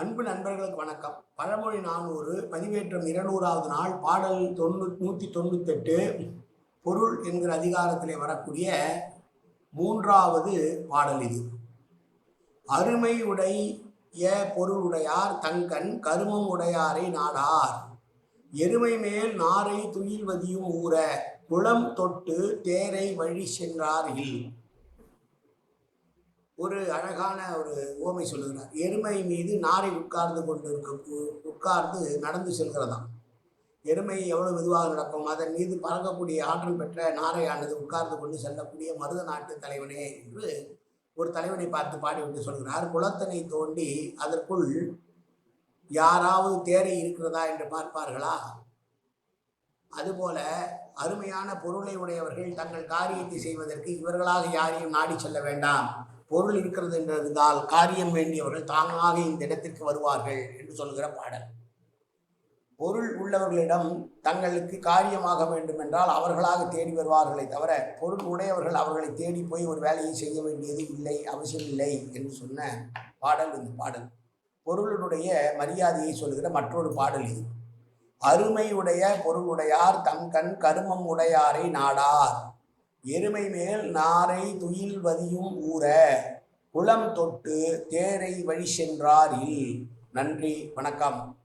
அன்பு நண்பர்களுக்கு வணக்கம். பழமொழி நானூறு பதிவேற்றம் இருநூறாவது நாள் பாடல் தொண்ணூ நூற்றி தொண்ணூத்தெட்டு பொருள் என்கிற அதிகாரத்திலே வரக்கூடிய மூன்றாவது பாடல் இது. அருமை உடைய பொருள் உடையார் தங்கண் கருமம் உடையாரை நாடார். எருமை மேல் நாரை துயில்வதியும் ஊற குளம் தொட்டு தேரை வழி சென்றார்கள் ஒரு அழகான ஒரு ஓமை சொல்லுகிறார். எருமை மீது நாரை உட்கார்ந்து கொண்டு இருக்க உட்கார்ந்து நடந்து செல்கிறதாம். எருமை எவ்வளவு மெதுவாக நடக்கும் அதன் மீது பறக்கக்கூடிய ஆற்றல் பெற்ற நாரையானது உட்கார்ந்து கொண்டு செல்லக்கூடிய மருத நாட்டு தலைவனே என்று ஒரு தலைவனை பார்த்து பாடிவிட்டு சொல்கிறார். குளத்தனை தோண்டி அதற்குள் யாராவது தேரை இருக்கிறதா என்று பார்ப்பார்களா? அதுபோல அருமையான பொருளை உடையவர்கள் தங்கள் காரியத்தை செய்வதற்கு இவர்களாக யாரையும் நாடி செல்ல வேண்டாம். பொருள் இருக்கிறது என்று இருந்தால் காரியம் வேண்டியவர்கள் தானாக இந்த இடத்திற்கு வருவார்கள் என்று சொல்கிற பாடல். பொருள் உள்ளவர்களிடம் தங்களுக்கு காரியமாக வேண்டும் என்றால் அவர்களாக தேடி வருவார்களே தவிர பொருள் உடையவர்கள் அவர்களை தேடி போய் ஒரு வேலையை செய்ய வேண்டியது இல்லை அவசியம் இல்லை என்று சொன்ன பாடல் இந்த பாடல். பொருளினுடைய மரியாதையை சொல்கிற மற்றொரு பாடல் இது. அருமையுடைய பொருளுடையார் தங்கண் கருமம் உடையாரை நாடார். எருமை மேல் நாரை துயில் வதியும் ஊற குளம் தொட்டு தேரை வழி சென்றாரில் நன்றி வணக்கம்.